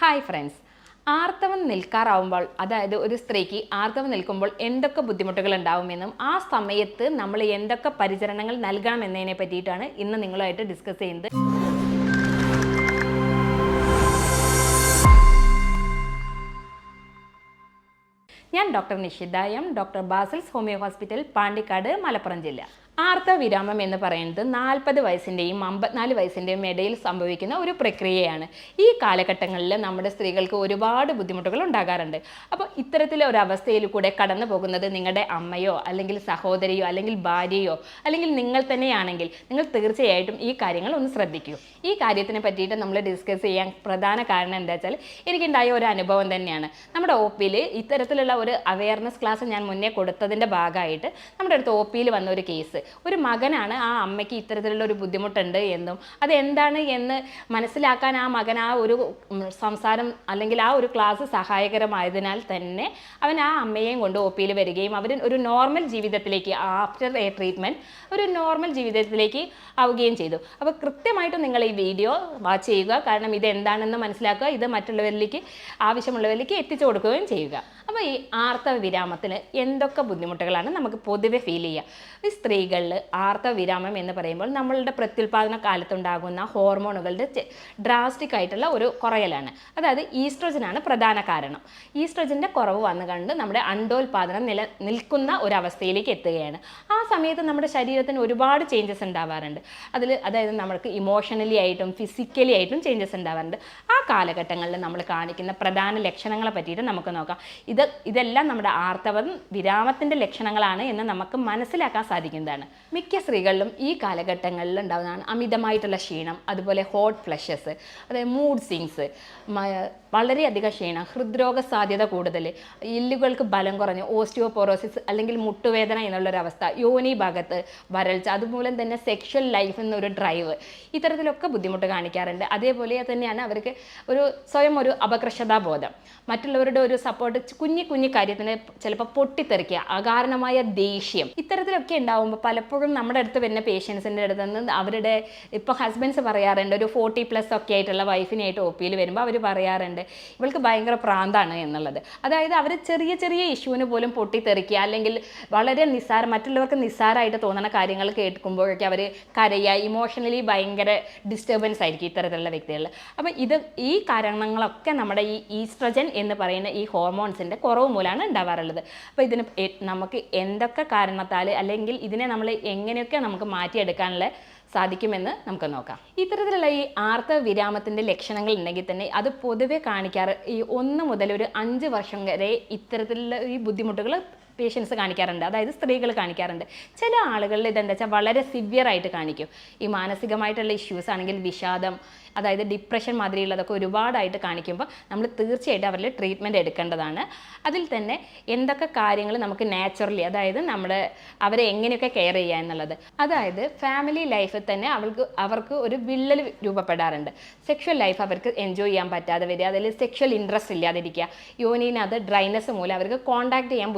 Hi friends ആർത്തവം നിൽക്കാറാവുമ്പോൾ അതായത് ഒരു സ്ത്രീക്ക് ആർത്തവം നിൽക്കുമ്പോൾ എന്തൊക്കെ ബുദ്ധിമുട്ടുകൾ ഉണ്ടാവുമെന്നും ആ സമയത്ത് നമ്മൾ എന്തൊക്കെ പരിചരണങ്ങൾ നൽകണം എന്നതിനെ പറ്റിയിട്ടാണ് ഇന്ന് നിങ്ങളുമായിട്ട് ഡിസ്കസ് ചെയ്യുന്നത്. ഞാൻ doctor Nishitha M doctor Basil's homeo hospital Pandikkad Malappuram ജില്ല. ആർത്തവ വിരാമം എന്ന് പറയുന്നത് നാൽപ്പത് വയസ്സിന്റെയും അമ്പത്തിനാല് വയസ്സിന്റെയും ഇടയിൽ സംഭവിക്കുന്ന ഒരു പ്രക്രിയയാണ്. ഈ കാലഘട്ടങ്ങളിൽ നമ്മുടെ സ്ത്രീകൾക്ക് ഒരുപാട് ബുദ്ധിമുട്ടുകൾ ഉണ്ടാകാറുണ്ട്. അപ്പോൾ ഇത്തരത്തിലെ ഒരു അവസ്ഥയിൽ കൂടെ കടന്നു പോകുന്നത് നിങ്ങളുടെ അമ്മയോ അല്ലെങ്കിൽ സഹോദരിയോ അല്ലെങ്കിൽ ഭാര്യയോ അല്ലെങ്കിൽ നിങ്ങൾ തന്നെയാണെങ്കിൽ നിങ്ങൾ തീർച്ചയായിട്ടും ഈ കാര്യങ്ങൾ ഒന്ന് ശ്രദ്ധിക്കൂ. ഈ കാര്യത്തിനെ പറ്റിയിട്ട് നമ്മൾ ഡിസ്കസ് ചെയ്യാൻ പ്രധാന കാരണം എന്താ വെച്ചാൽ എനിക്കുണ്ടായ ഒരു അനുഭവം തന്നെയാണ്. നമ്മുടെ ഒ പിയിൽ ഇത്തരത്തിലുള്ള ഒരു അവയർനെസ് ക്ലാസ് ഞാൻ മുന്നേ കൊടുത്തതിന്റെ ഭാഗമായിട്ട് നമ്മുടെ അടുത്ത് ഒ പിയിൽ വന്ന ഒരു കേസ് ഒരു മകനാണ് ആ അമ്മയ്ക്ക് ഇത്തരത്തിലുള്ള ഒരു ബുദ്ധിമുട്ടുണ്ട് എന്നും. അതെന്താണ് എന്ന് മനസ്സിലാക്കാൻ ആ മകൻ ആ ഒരു സംസാരം അല്ലെങ്കിൽ ആ ഒരു ക്ലാസ് സഹായകരമായതിനാൽ തന്നെ അവൻ ആ അമ്മയെയും കൊണ്ട് ഒ പിയിൽ വരികയും അവർ ഒരു നോർമൽ ജീവിതത്തിലേക്ക് ആഫ്റ്റർ എ ട്രീറ്റ്മെന്റ് ഒരു നോർമൽ ജീവിതത്തിലേക്ക് ആവുകയും ചെയ്തു. അപ്പോൾ കൃത്യമായിട്ടും നിങ്ങൾ ഈ വീഡിയോ വാച്ച് ചെയ്യുക. കാരണം ഇത് എന്താണെന്ന് മനസ്സിലാക്കുക. ഇത് മറ്റുള്ളവരിലേക്ക് ആവശ്യമുള്ളവരിലേക്ക് എത്തിച്ചു കൊടുക്കുകയും ചെയ്യുക. അപ്പോൾ ഈ ആർത്തവ വിരാമത്തിന് എന്തൊക്കെ ബുദ്ധിമുട്ടുകളാണ് നമുക്ക് പൊതുവെ ഫീൽ ചെയ്യുക. ഈ സ്ത്രീകളിൽ ആർത്തവിരാമം എന്ന് പറയുമ്പോൾ നമ്മളുടെ പ്രത്യുൽപാദന കാലത്തുണ്ടാകുന്ന ഹോർമോണുകളുടെ ഡ്രാസ്റ്റിക് ആയിട്ടുള്ള ഒരു കുറയലാണ്. അതായത് ഈസ്ട്രജനാണ് പ്രധാന കാരണം. ഈസ്ട്രജന്റെ കുറവ് വന്നു കണ്ട് നമ്മുടെ അണ്ടോൽപാദനം നില നിൽക്കുന്ന ഒരവസ്ഥയിലേക്ക് എത്തുകയാണ്. സമയത്ത് നമ്മുടെ ശരീരത്തിന് ഒരുപാട് ചേഞ്ചസ് ഉണ്ടാവാറുണ്ട്. അതിൽ അതായത് നമ്മൾക്ക് ഇമോഷണലി ആയിട്ടും ഫിസിക്കലി ആയിട്ടും ചേഞ്ചസ് ഉണ്ടാവാറുണ്ട്. ആ കാലഘട്ടങ്ങളിൽ നമ്മൾ കാണിക്കുന്ന പ്രധാന ലക്ഷണങ്ങളെ പറ്റിയിട്ട് നമുക്ക് നോക്കാം. ഇത് ഇതെല്ലാം നമ്മുടെ ആർത്തവം വിരാമത്തിന്റെ ലക്ഷണങ്ങളാണ് എന്ന് നമുക്ക് മനസ്സിലാക്കാൻ സാധിക്കുന്നതാണ്. മിക്ക സ്ത്രീകളിലും ഈ കാലഘട്ടങ്ങളിൽ ഉണ്ടാകുന്നതാണ് അമിതമായിട്ടുള്ള ക്ഷീണം അതുപോലെ ഹോട്ട് ഫ്ലഷസ് അതായത് മൂഡ് സിങ്സ് വളരെയധികം ക്ഷീണം ഹൃദ്രോഗ സാധ്യത കൂടുതൽ എല്ലുകൾക്ക് ബലം കുറഞ്ഞ് ഓസ്റ്റിയോപോറോസിസ് അല്ലെങ്കിൽ മുട്ടുവേദന എന്നുള്ളൊരവസ്ഥ യോനി ഭാഗത്ത് വരൾച്ച അതുമൂലം തന്നെ സെക്ഷൽ ലൈഫ് എന്നൊരു ഡ്രൈവ് ഇത്തരത്തിലൊക്കെ ബുദ്ധിമുട്ട് കാണിക്കാറുണ്ട്. അതേപോലെ തന്നെയാണ് അവർക്ക് ഒരു സ്വയം ഒരു അപകർഷതാബോധം മറ്റുള്ളവരുടെ ഒരു സപ്പോർട്ട് കുഞ്ഞു കുഞ്ഞു കാര്യത്തിന് ചിലപ്പോൾ പൊട്ടിത്തെറിക്കുക അകാരണമായ ദേഷ്യം ഇത്തരത്തിലൊക്കെ ഉണ്ടാവുമ്പോൾ പലപ്പോഴും നമ്മുടെ അടുത്ത് വരുന്ന പേഷ്യൻസിന്റെ അടുത്ത് നിന്ന് അവരുടെ ഇപ്പോൾ ഹസ്ബൻഡ്സ് പറയാറുണ്ട് ഒരു ഫോർട്ടി പ്ലസ് ഒക്കെ ആയിട്ടുള്ള വൈഫിനായിട്ട് ഒ പിയിൽ വരുമ്പോൾ അവർ പറയാറുണ്ട് ഇവൾക്ക് ഭയങ്കര പ്രാന്താണ് എന്നുള്ളത്. അതായത് അവർ ചെറിയ ചെറിയ ഇഷ്യൂവിന് പോലും പൊട്ടിത്തെറിക്കുക അല്ലെങ്കിൽ വളരെ നിസ്സാരം മറ്റുള്ളവർക്ക് നിസ്സാരമായിട്ട് തോന്നുന്ന കാര്യങ്ങൾ കേൾക്കുമ്പോഴൊക്കെ അവർ കരയുക ഇമോഷണലി ഭയങ്കര ഡിസ്റ്റർബൻസ് ആയിരിക്കും ഇത്തരത്തിലുള്ള വ്യക്തികളിൽ. അപ്പോൾ ഇത് ഈ കാരണങ്ങളൊക്കെ നമ്മുടെ ഈ ഈസ്ട്രജൻ എന്ന് പറയുന്ന ഈ ഹോർമോൺസിന്റെ കുറവ് മൂലമാണ് ഉണ്ടാവാറുള്ളത്. അപ്പോൾ ഇതിന് നമുക്ക് എന്തൊക്കെ കാരണത്താൽ അല്ലെങ്കിൽ ഇതിനെ നമ്മൾ എങ്ങനെയൊക്കെ നമുക്ക് മാറ്റിയെടുക്കാനുള്ള സാധിക്കുമെന്ന് നമുക്ക് നോക്കാം. ഇത്തരത്തിലുള്ള ഈ ആർത്ത വിരാമത്തിന്റെ ലക്ഷണങ്ങൾ ഉണ്ടെങ്കിൽ തന്നെ അത് പൊതുവെ കാണിക്കാറ് ഈ ഒന്ന് മുതൽ ഒരു അഞ്ച് വർഷം വരെ ഇത്തരത്തിലുള്ള ഈ ബുദ്ധിമുട്ടുകൾ പേഷ്യൻസ് കാണിക്കാറുണ്ട്. അതായത് സ്ത്രീകൾ കാണിക്കാറുണ്ട്. ചില ആളുകളിൽ ഇതെന്താ വെച്ചാൽ വളരെ സിവിയർ ആയിട്ട് കാണിക്കും. ഈ മാനസികമായിട്ടുള്ള ഇഷ്യൂസ് ആണെങ്കിൽ വിഷാദം അതായത് ഡിപ്രഷൻ മാതിരിയുള്ളതൊക്കെ ഒരുപാടായിട്ട് കാണിക്കുമ്പോൾ നമ്മൾ തീർച്ചയായിട്ടും അവരിൽ ട്രീറ്റ്മെന്റ് എടുക്കേണ്ടതാണ്. അതിൽ തന്നെ എന്തൊക്കെ കാര്യങ്ങൾ നമുക്ക് നാച്ചുറലി അതായത് നമ്മൾ അവരെ എങ്ങനെയൊക്കെ കെയർ ചെയ്യുക എന്നുള്ളത്. അതായത് ഫാമിലി ലൈഫിൽ തന്നെ അവൾക്ക് അവർക്ക് ഒരു വിള്ളൽ രൂപപ്പെടാറുണ്ട്. സെക്ഷൽ ലൈഫ് അവർക്ക് എൻജോയ് ചെയ്യാൻ പറ്റാതെ വരിക അതിൽ സെക്ഷൽ ഇൻട്രസ്റ്റ് ഇല്ലാതിരിക്കുക. യോനിനകത്ത് ഡ്രൈനസ് മൂലം അവർക്ക് കോൺടാക്ട് ചെയ്യാൻ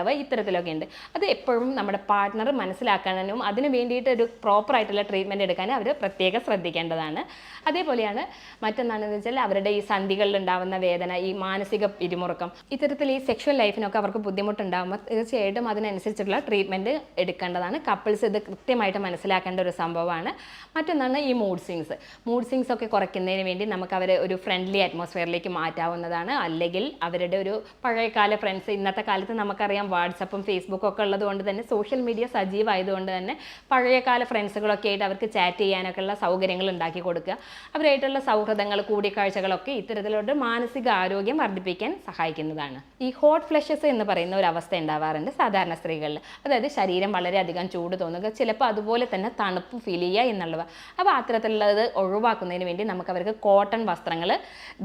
ബുദ്ധിമുട്ടുണ്ടാവുക ഇത്തരത്തിലൊക്കെ ഉണ്ട്. അത് എപ്പോഴും നമ്മുടെ പാർട്ട്ണർ മനസ്സിലാക്കാനും അതിന് വേണ്ടിയിട്ട് ഒരു പ്രോപ്പർ ആയിട്ടുള്ള ട്രീറ്റ്മെന്റ് എടുക്കാനും അവർ പ്രത്യേകം ശ്രദ്ധിക്കേണ്ടതാണ്. അതേപോലെയാണ് മറ്റൊന്നാണെന്ന് വെച്ചാൽ അവരുടെ ഈ സന്ധികളിൽ ഉണ്ടാവുന്ന വേദന ഈ മാനസിക പിരിമുറുക്കം ഇത്തരത്തിൽ ഈ സെക്ഷൽ ലൈഫിനൊക്കെ അവർക്ക് ബുദ്ധിമുട്ടുണ്ടാകുമ്പോൾ തീർച്ചയായിട്ടും അതിനനുസരിച്ചുള്ള ട്രീറ്റ്മെന്റ് എടുക്കേണ്ടതാണ്. കപ്പിൾസ് ഇത് കൃത്യമായിട്ട് മനസ്സിലാക്കേണ്ട ഒരു സംഭവമാണ്. മറ്റൊന്നാണ് ഈ മൂഡ് സിങ്സ് മൂഡ് സിങ്സ് ഒക്കെ കുറയ്ക്കുന്നതിന് വേണ്ടി നമുക്ക് അവരെ ഒരു ഫ്രണ്ട്ലി അറ്റ്മോസ്ഫിയറിലേക്ക് മാറ്റാവുന്നതാണ്. അല്ലെങ്കിൽ അവരുടെ ഒരു പഴയകാല ഫ്രണ്ട്സ് ഇന്നത്തെ കാലത്ത് നമുക്കറിയാം വാട്സപ്പും ഫേസ്ബുക്കും ഒക്കെ ഉള്ളതുകൊണ്ട് തന്നെ സോഷ്യൽ മീഡിയ സജീവമായതുകൊണ്ട് തന്നെ പഴയകാല ഫ്രണ്ട്സുകളൊക്കെ ആയിട്ട് അവർക്ക് ചാറ്റ് ചെയ്യാനൊക്കെ ഉള്ള സൗകര്യങ്ങൾ ഉണ്ടാക്കി കൊടുക്കുക. അവരായിട്ടുള്ള സൗഹൃദങ്ങൾ കൂടിക്കാഴ്ചകളൊക്കെ ഇത്തരത്തിലുള്ള മാനസിക ആരോഗ്യം വർദ്ധിപ്പിക്കാൻ സഹായിക്കുന്നതാണ്. ഈ ഹോട്ട് ഫ്ലഷസ് എന്ന് പറയുന്ന ഒരു അവസ്ഥ ഉണ്ടാവാറുണ്ട് സാധാരണ സ്ത്രീകളിൽ. അതായത് ശരീരം വളരെയധികം ചൂട് തോന്നുക ചിലപ്പോൾ അതുപോലെ തന്നെ തണുപ്പ് ഫീൽ ചെയ്യുക എന്നുള്ളവ. അപ്പോൾ അത്തരത്തിലുള്ളത് ഒഴിവാക്കുന്നതിന് വേണ്ടി നമുക്ക് അവർക്ക് കോട്ടൺ വസ്ത്രങ്ങൾ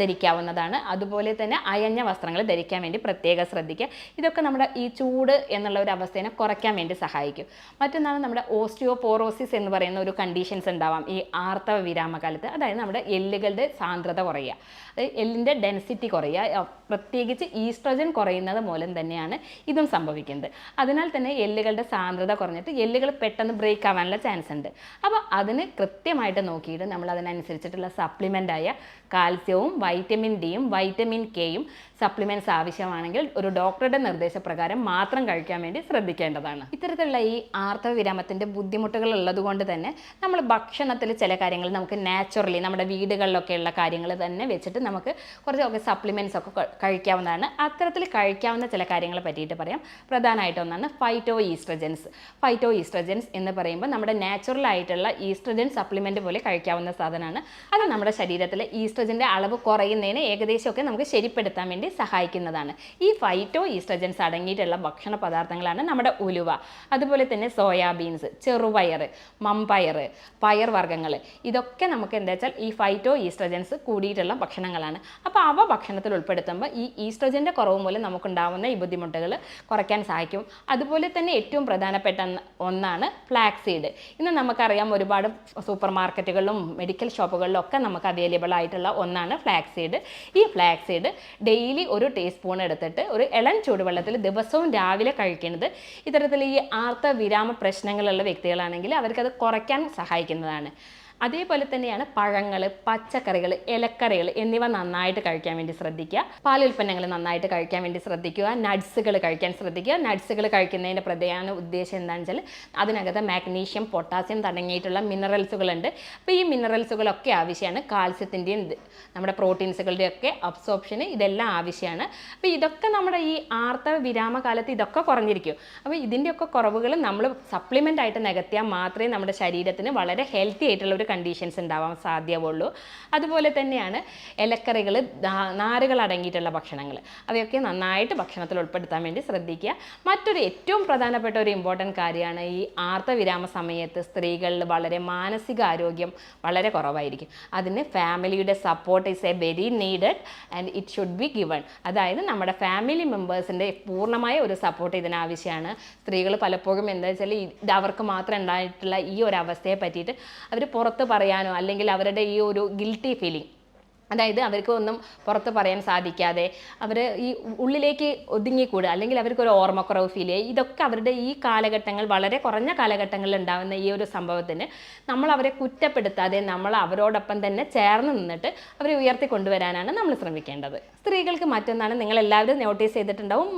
ധരിക്കാവുന്നതാണ്. അതുപോലെ തന്നെ അയഞ്ഞ വസ്ത്രങ്ങൾ ധരിക്കാൻ വേണ്ടി പ്രത്യേകം ശ്രദ്ധിക്കുക. ഇതൊക്കെ നമ്മുടെ ഈ ചൂട് എന്നുള്ള ഒരു അവസ്ഥേനെ കുറയ്ക്കാൻ വേണ്ടി സഹായിക്കും. മറ്റൊന്നാണ് നമ്മുടെ ഓസ്റ്റിയോപോറോസിസ് എന്ന് പറയുന്ന ഒരു കണ്ടീഷൻസ് ഉണ്ടാവാം. ഈ ആർത്തവ വിരാമകാലത്ത് അതായത് അതായത് നമ്മുടെ എല്ലുകളുടെ സാന്ദ്രത കുറയുക. അതായത് എല്ലിന്റെ ഡെൻസിറ്റി കുറയുക. പ്രത്യേകിച്ച് ഈസ്ട്രജൻ കുറയുന്നത് മൂലം തന്നെയാണ് ഇതും സംഭവിക്കുന്നത്. അതിനാൽ തന്നെ എല്ലുകളുടെ സാന്ദ്രത കുറഞ്ഞിട്ട് എല്ലുകൾ പെട്ടെന്ന് ബ്രേക്ക് ആവാനുള്ള ചാൻസ് ഉണ്ട്. അപ്പോൾ അതിന് കൃത്യമായിട്ട് നോക്കിയിട്ട് നമ്മൾ അതിനനുസരിച്ചിട്ടുള്ള സപ്ലിമെന്റായ കാൽസ്യവും വൈറ്റമിൻ ഡിയും വൈറ്റമിൻ കെയും സപ്ലിമെന്റ്സ് ആവശ്യമാണെങ്കിൽ ഒരു ഡോക്ടറുടെ നിർദ്ദേശപ്രകാരം മാത്രം കഴിക്കാൻ വേണ്ടി ശ്രദ്ധിക്കേണ്ടതാണ്. ഇത്തരത്തിലുള്ള ഈ ആർത്തവ വിരാമത്തിന്റെ ബുദ്ധിമുട്ടുകൾ ഉള്ളത് കൊണ്ട് തന്നെ നമ്മൾ ഭക്ഷണത്തിൽ ചില കാര്യങ്ങൾ നമുക്ക് നാച്ചുറലി നമ്മുടെ വീടുകളിലൊക്കെയുള്ള കാര്യങ്ങൾ തന്നെ വെച്ചിട്ട് നമുക്ക് കുറച്ചൊക്കെ സപ്ലിമെന്റ്സ് ഒക്കെ കഴിക്കാവുന്നതാണ്. അത്തരത്തിൽ കഴിക്കാവുന്ന ചില കാര്യങ്ങളെ പറ്റിയിട്ട് പറയാം. പ്രധാനമായിട്ട് ഒന്നാണ് ഫൈറ്റോ ഈസ്ട്രജൻസ് ഫൈറ്റോ ഈസ്ട്രജൻസ് എന്ന് പറയുമ്പോൾ നമ്മുടെ നാച്ചുറൽ ആയിട്ടുള്ള ഈസ്ട്രജൻ സപ്ലിമെന്റ് പോലെ കഴിക്കാവുന്ന സാധനമാണ്. അത് നമ്മുടെ ശരീരത്തിലെ ഈസ്ട്രജന്റെ അളവ് കുറയുന്നതിന് ഏകദേശമൊക്കെ നമുക്ക് ശരിപ്പെടുത്താൻ വേണ്ടി സഹായിക്കുന്നതാണ്. ഈ ഫൈറ്റോ ഈസ്ട്രജൻസ് അടങ്ങിയിട്ടുള്ള ഭക്ഷണ പദാർത്ഥങ്ങളാണ് നമ്മുടെ ഉലുവ. അതുപോലെ തന്നെ സോയാബീൻസ് ചെറുപയർ മമ്പയർ പയർ വർഗങ്ങൾ. ഇതൊക്കെ നമുക്ക് എന്താ വെച്ചാൽ ഈ ഫൈറ്റോ ഈസ്ട്രജൻസ് കൂടിയിട്ടുള്ള ഭക്ഷണങ്ങളാണ്. അപ്പോൾ അവ ഭക്ഷണത്തിൽ ഉൾപ്പെടുത്തുമ്പോൾ ഈ ഈസ്ട്രജന്റെ കുറവ് മൂലം നമുക്കുണ്ടാവുന്ന ഈ ബുദ്ധിമുട്ടുകൾ കുറയ്ക്കാൻ സഹായിക്കും. അതുപോലെ തന്നെ ഏറ്റവും പ്രധാനപ്പെട്ട ഒന്ന് ഒന്നാണ് ഫ്ലാക്സീഡ് ഇന്ന് നമുക്കറിയാം ഒരുപാട് സൂപ്പർ മാർക്കറ്റുകളിലും മെഡിക്കൽ ഷോപ്പുകളിലും ഒക്കെ നമുക്ക് അവൈലബിൾ ആയിട്ടുള്ള ഒന്നാണ് ഫ്ലാക്സീഡ് ഈ ഫ്ലാക്സീഡ് ഡെയിലി ഒരു ടീസ്പൂൺ എടുത്തിട്ട് ഒരു ഇളം ചൂടുവെള്ളത്തിൽ ദിവസവും രാവിലെ കഴിക്കുന്നത് ഇത്തരത്തിൽ ഈ ആർത്ത വിരാമ പ്രശ്നങ്ങളുള്ള വ്യക്തികളാണെങ്കിൽ അവർക്കത് കുറയ്ക്കാൻ സഹായിക്കുന്നതാണ്. അതേപോലെ തന്നെയാണ് പഴങ്ങൾ പച്ചക്കറികൾ ഇലക്കറികൾ എന്നിവ നന്നായിട്ട് കഴിക്കാൻ വേണ്ടി ശ്രദ്ധിക്കുക. പാൽ പാലുൽപ്പന്നങ്ങൾ നന്നായിട്ട് കഴിക്കാൻ വേണ്ടി ശ്രദ്ധിക്കുക. നട്ട്സുകൾ കഴിക്കാൻ ശ്രദ്ധിക്കുക. നട്ട്സുകൾ കഴിക്കുന്നതിന്റെ പ്രധാന ഉദ്ദേശം എന്താണെന്ന് വെച്ചാൽ അതിനകത്ത് മാഗ്നീഷ്യം പൊട്ടാസ്യം തുടങ്ങിയിട്ടുള്ള മിനറൽസുകളുണ്ട്. അപ്പോൾ ഈ മിനറൽസുകളൊക്കെ ആവശ്യമാണ്. കാൽസ്യത്തിന്റെയും നമ്മുടെ പ്രോട്ടീൻസുകളുടെയും ഒക്കെ അബ്സോർപ്ഷന് ഇതെല്ലാം ആവശ്യമാണ്. അപ്പോൾ ഇതൊക്കെ നമ്മുടെ ഈ ആർത്തവ വിരാമ കാലത്ത് ഇതൊക്കെ കുറഞ്ഞിരിക്കും. അപ്പോൾ ഇതിന്റെയൊക്കെ കുറവുകൾ നമ്മൾ സപ്ലിമെന്റ് ആയിട്ട് നികത്തിയാൽ മാത്രമേ നമ്മുടെ ശരീരത്തിന് വളരെ ഹെൽത്തി ആയിട്ടുള്ള ഒരു കണ്ടീഷൻസ് ഉണ്ടാവാൻ സാധ്യമുള്ളൂ അതുപോലെ തന്നെയാണ് ഇലക്കറികൾ നാരുകൾ അടങ്ങിയിട്ടുള്ള ഭക്ഷണങ്ങൾ അവയൊക്കെ നന്നായിട്ട് ഭക്ഷണത്തിൽ ഉൾപ്പെടുത്താൻ വേണ്ടി ശ്രദ്ധിക്കുക. മറ്റൊരു ഏറ്റവും പ്രധാനപ്പെട്ട ഒരു ഇമ്പോർട്ടന്റ് കാര്യമാണ് ഈ ആർത്തവിരാമ സമയത്ത് സ്ത്രീകളിൽ വളരെ മാനസികാരോഗ്യം വളരെ കുറവായിരിക്കും. അതിന് ഫാമിലിയുടെ support is a very needed and it should be given അതായത് നമ്മുടെ ഫാമിലി മെമ്പേഴ്സിന്റെ പൂർണമായ ഒരു സപ്പോർട്ട് ഇതിനാവശ്യമാണ്. സ്ത്രീകൾ പലപ്പോഴും എന്താ വെച്ചാൽ ഇത് അവർക്ക് മാത്രം ഉണ്ടായിട്ടുള്ള ഈ ഒരു അവസ്ഥയെ പറ്റിയിട്ട് അവർ പുറത്ത് പറയാനോ അല്ലെങ്കിൽ അവരുടെ ഈ ഒരു ഗിൽറ്റി ഫീലിംഗ് അതായത് അവർക്ക് ഒന്നും പുറത്ത് പറയാൻ സാധിക്കാതെ അവർ ഈ ഉള്ളിലേക്ക് ഒതുങ്ങിക്കൂടുക. അല്ലെങ്കിൽ അവർക്ക് ഒരു ഓർമ്മക്കുറവ് ഫീൽ ചെയ്യുക. ഇതൊക്കെ അവരുടെ ഈ കാലഘട്ടങ്ങൾ വളരെ കുറഞ്ഞ കാലഘട്ടങ്ങളിൽ ഉണ്ടാകുന്ന ഈ ഒരു സംഭവത്തിന് നമ്മൾ അവരെ കുറ്റപ്പെടുത്താതെ നമ്മൾ അവരോടൊപ്പം തന്നെ ചേർന്ന് നിന്നിട്ട് അവരെ ഉയർത്തി കൊണ്ടുവരാനാണ് നമ്മൾ ശ്രമിക്കേണ്ടത്. സ്ത്രീകൾക്ക് മറ്റൊന്നാണ്. നിങ്ങൾ എല്ലാവരും നോട്ടീസ് ചെയ്തിട്ടുണ്ടാവും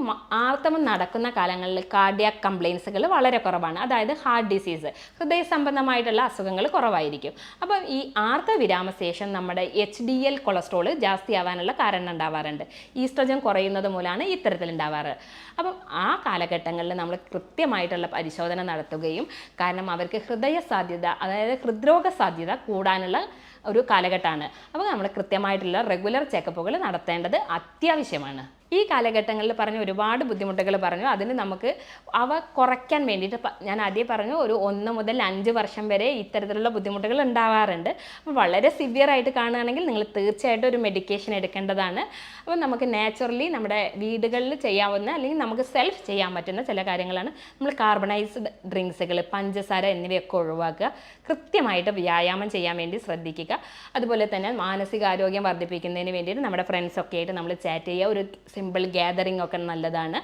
ആർത്തവം നടക്കുന്ന കാലങ്ങളിൽ കാർഡിയാക് കംപ്ലയിൻസുകൾ വളരെ കുറവാണ്. അതായത് ഹാർട്ട് ഡിസീസ് ഹൃദയ സംബന്ധമായിട്ടുള്ള അസുഖങ്ങൾ കുറവായിരിക്കും. അപ്പം ഈ ആർത്തവ വിരാമശേഷം നമ്മുടെ എച്ച് ഡി എൽ കൊളസ്ട്രോൾ ജാസ്തി ആവാനുള്ള കാരണം ഉണ്ടാവാറുണ്ട്. ഈസ്ട്രജൻ കുറയുന്നത് മൂലമാണ് ഇത്തരത്തിൽ ഉണ്ടാവാറ് അപ്പം ആ കാലഘട്ടങ്ങളിൽ നമ്മൾ കൃത്യമായിട്ടുള്ള പരിശോധന നടത്തുകയും കാരണം അവർക്ക് ഹൃദയ സാധ്യത അതായത് ഹൃദ്രോഗ സാധ്യത കൂടാനുള്ള ഒരു കാലഘട്ടമാണ്. അപ്പോൾ നമ്മൾ കൃത്യമായിട്ടുള്ള റെഗുലർ ചെക്കപ്പുകൾ നടത്തേണ്ടത് അത്യാവശ്യമാണ്. ഈ കാലഘട്ടങ്ങളിൽ പറഞ്ഞ ഒരുപാട് ബുദ്ധിമുട്ടുകൾ പറഞ്ഞു. അതിന് നമുക്ക് അവ കുറയ്ക്കാൻ വേണ്ടിയിട്ട് ഞാൻ ആദ്യം പറഞ്ഞു ഒരു ഒന്ന് മുതൽ അഞ്ച് വർഷം വരെ ഇത്തരത്തിലുള്ള ബുദ്ധിമുട്ടുകൾ ഉണ്ടാവാറുണ്ട്. അപ്പോൾ വളരെ സിവിയർ ആയിട്ട് കാണുകയാണെങ്കിൽ നിങ്ങൾ തീർച്ചയായിട്ടും ഒരു മെഡിക്കേഷൻ എടുക്കേണ്ടതാണ്. അപ്പോൾ നമുക്ക് നാച്ചുറലി നമ്മുടെ വീടുകളിൽ ചെയ്യാവുന്ന അല്ലെങ്കിൽ നമുക്ക് സെൽഫ് ചെയ്യാൻ പറ്റുന്ന ചില കാര്യങ്ങളാണ്. നമ്മൾ കാർബണൈസ്ഡ് ഡ്രിങ്ക്സുകൾ പഞ്ചസാര എന്നിവയൊക്കെ ഒഴിവാക്കുക. കൃത്യമായിട്ട് വ്യായാമം ചെയ്യാൻ വേണ്ടി ശ്രദ്ധിക്കുക. അതുപോലെ തന്നെ മാനസികാരോഗ്യം വർദ്ധിപ്പിക്കുന്നതിന് വേണ്ടിയിട്ട് നമ്മുടെ ഫ്രണ്ട്സൊക്കെ ആയിട്ട് നമ്മൾ ചാറ്റ് ചെയ്യുക. ഒരു സിമ്പിൾ ഗ്യാതറിംഗ് ഒക്കെ നല്ലതാണ്.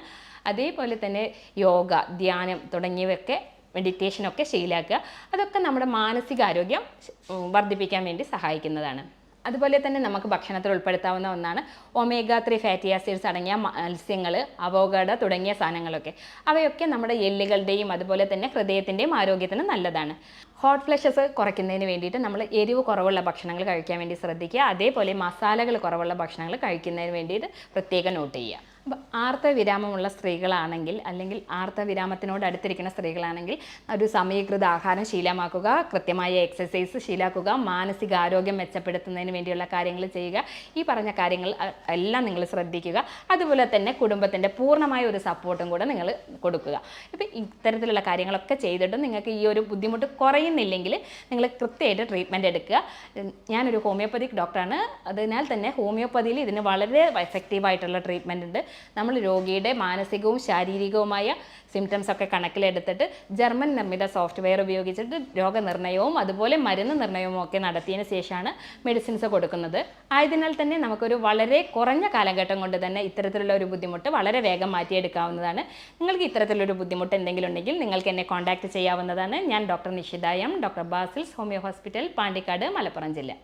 അതേപോലെ തന്നെ യോഗ ധ്യാനം തുടങ്ങിയവയൊക്കെ മെഡിറ്റേഷനൊക്കെ ശീലാക്കുക. അതൊക്കെ നമ്മുടെ മാനസികാരോഗ്യം വർദ്ധിപ്പിക്കാൻ വേണ്ടി സഹായിക്കുന്നതാണ്. അതുപോലെ തന്നെ നമുക്ക് ഭക്ഷണത്തിൽ ഉൾപ്പെടുത്താവുന്ന ഒന്നാണ് ഒമേഗ ത്രീ ഫാറ്റി ആസിഡ്സ് അടങ്ങിയ മത്സ്യങ്ങൾ അവോഗാഡ തുടങ്ങിയ സാധനങ്ങളൊക്കെ. അവയൊക്കെ നമ്മുടെ എല്ലുകളുടെയും അതുപോലെ തന്നെ ഹൃദയത്തിന്റെയും ആരോഗ്യത്തിന് നല്ലതാണ്. ഹോട്ട് ഫ്ലഷസ് കുറയ്ക്കുന്നതിന് വേണ്ടിയിട്ട് നമ്മൾ എരിവ് കുറവുള്ള ഭക്ഷണങ്ങൾ കഴിക്കാൻ വേണ്ടി ശ്രദ്ധിക്കുക. അതേപോലെ മസാലകൾ കുറവുള്ള ഭക്ഷണങ്ങൾ കഴിക്കുന്നതിന് വേണ്ടിയിട്ട് പ്രത്യേകം നോട്ട് ചെയ്യുക. ആർത്തവിരാമമുള്ള സ്ത്രീകളാണെങ്കിൽ അല്ലെങ്കിൽ ആർത്തവിരാമത്തിനോട് അടുത്തിരിക്കുന്ന സ്ത്രീകളാണെങ്കിൽ ഒരു സമീകൃത ആഹാരം ശീലമാക്കുക കൃത്യമായ എക്സസൈസ് ശീലാക്കുക മാനസികാരോഗ്യം മെച്ചപ്പെടുത്തുന്നതിന് വേണ്ടിയുള്ള കാര്യങ്ങൾ ചെയ്യുക. ഈ പറഞ്ഞ കാര്യങ്ങൾ എല്ലാം നിങ്ങൾ ശ്രദ്ധിക്കുക. അതുപോലെ തന്നെ കുടുംബത്തിന്റെ പൂർണമായ ഒരു സപ്പോർട്ടും കൂടെ നിങ്ങൾ കൊടുക്കുക. ഇപ്പം ഇത്തരത്തിലുള്ള കാര്യങ്ങളൊക്കെ ചെയ്തിട്ടും നിങ്ങൾക്ക് ഈ ഒരു ബുദ്ധിമുട്ട് കുറയുന്നില്ലെങ്കിൽ നിങ്ങൾ കൃത്യമായിട്ട് ട്രീറ്റ്മെന്റ് എടുക്കുക. ഞാനൊരു ഹോമിയോപ്പതിക് ഡോക്ടറാണ് അതിനാൽ തന്നെ ഹോമിയോപ്പതിയിൽ ഇതിന് വളരെ എഫക്റ്റീവായിട്ടുള്ള ട്രീറ്റ്മെന്റ് ഉണ്ട്. നമ്മൾ രോഗിയുടെ മാനസികവും ശാരീരികവുമായ സിംറ്റംസ് ഒക്കെ കണക്കിലെടുത്തിട്ട് ജർമ്മൻ നിർമ്മിത സോഫ്റ്റ്വെയർ ഉപയോഗിച്ചിട്ട് രോഗനിർണയവും അതുപോലെ മരുന്ന് നിർണയവും ഒക്കെ നടത്തിയതിന് ശേഷമാണ് മെഡിസിൻസ് കൊടുക്കുന്നത്. ആയതിനാൽ തന്നെ നമുക്കൊരു വളരെ കുറഞ്ഞ കാലഘട്ടം കൊണ്ട് തന്നെ ഇത്തരത്തിലുള്ള ഒരു ബുദ്ധിമുട്ട് വളരെ വേഗം മാറ്റിയെടുക്കാവുന്നതാണ്. നിങ്ങൾക്ക് ഇത്തരത്തിലൊരു ബുദ്ധിമുട്ട് എന്തെങ്കിലും ഉണ്ടെങ്കിൽ നിങ്ങൾക്ക് എന്നെ കോൺടാക്റ്റ് ചെയ്യാവുന്നതാണ്. ഞാൻ doctor Nishitha M doctor Basil's homeo hospital Pandikkad Malappuram ജില്ല.